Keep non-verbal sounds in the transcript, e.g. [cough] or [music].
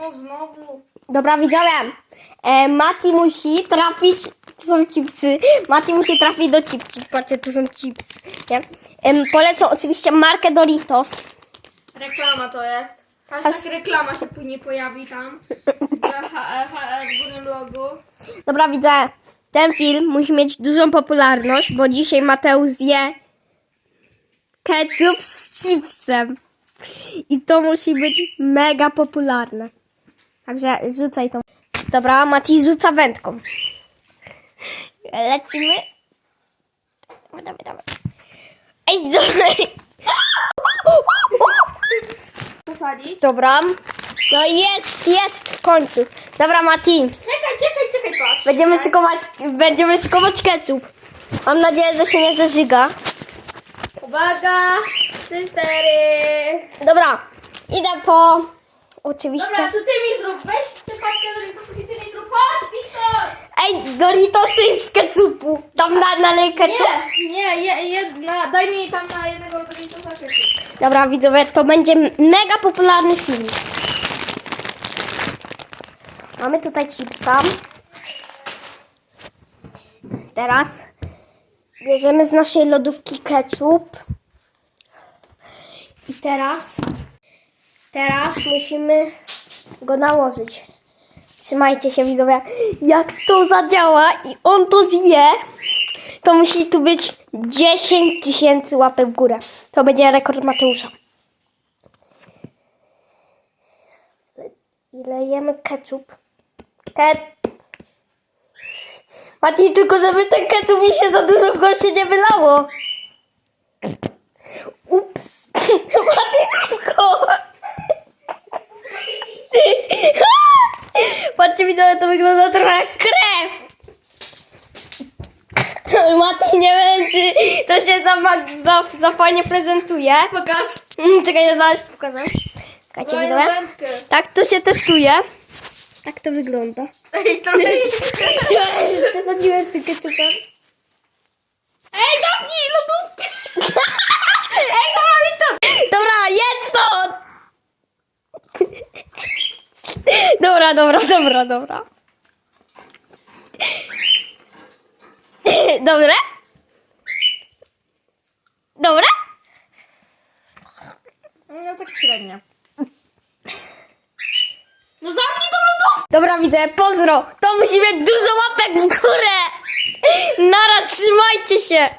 No znowu. Dobra, widziałem. E, Mati musi trafić. To są chipsy. Mati musi trafić do chipsów. Patrzcie, to są chipsy. Nie? Em, polecam oczywiście markę Doritos. Reklama to jest. Hashtag Has- reklama się później pojawi tam. [laughs] Za w górnym logu. Dobra, widzę. Ten film musi mieć dużą popularność, bo dzisiaj Mateusz zje ketchup z chipsem. I to musi być mega popularne. Także rzucaj tą. Dobra, Mati rzuca wędką. Lecimy. Dawaj, dawaj, dawaj. Ej, dawaj. Posadzić. Dobra. No jest, jest w końcu. Dobra, Mati. Czekaj, czekaj, czekaj, patrz. Będziemy szykować, będziemy szykować ketchup. Mam nadzieję, że się nie zażyga. Uwaga! Trzy, cztery. Dobra, idę po... Oczywiście. Dobra, to ty mi zrób. Weź do Doritosów i ty mi zrób. Chodź, Wiktor! Ej, Doritosy z ketchupu. Tam na, nalej ketchup. Nie, nie, je, jedna. Daj mi tam na jednego Doritosa ketchup. Dobra, widzowie, to będzie mega popularny film. Mamy tutaj chipsa. Teraz bierzemy z naszej lodówki ketchup. I teraz, teraz musimy go nałożyć. Trzymajcie się widzowie. Jak to zadziała i on to zje, to musi tu być 10 tysięcy łapek w górę. To będzie rekord Mateusza. I lejemy ketchup. Ket... Mati, tylko żeby ten ketchup mi się za dużo go się nie wylało. Ups. Mati, szybko. Patrzcie, widzowie, to wygląda trochę jak krew. Mati nie wiem, czy to się za, za, za fajnie prezentuje. Pokaż. Mm, Czekaj, ja zaraz ci pokażę. Czekajcie, Moją widzowie. wędkę. Tak to się testuje. Tak to wygląda. Ej, trochę... [laughs] Przesadziłem z tym ketchupem. Ej, zamknij lodówkę! [laughs] Ej, dobra mi to! Dobra, jedz to! Dobra, dobra, dobra, dobra. Dobre? Dobre? No tak średnio. No zamknij tą lodówkę! Dobra, widzę, pozdro. To musi mieć dużo łapek w górę. Nara, trzymajcie się.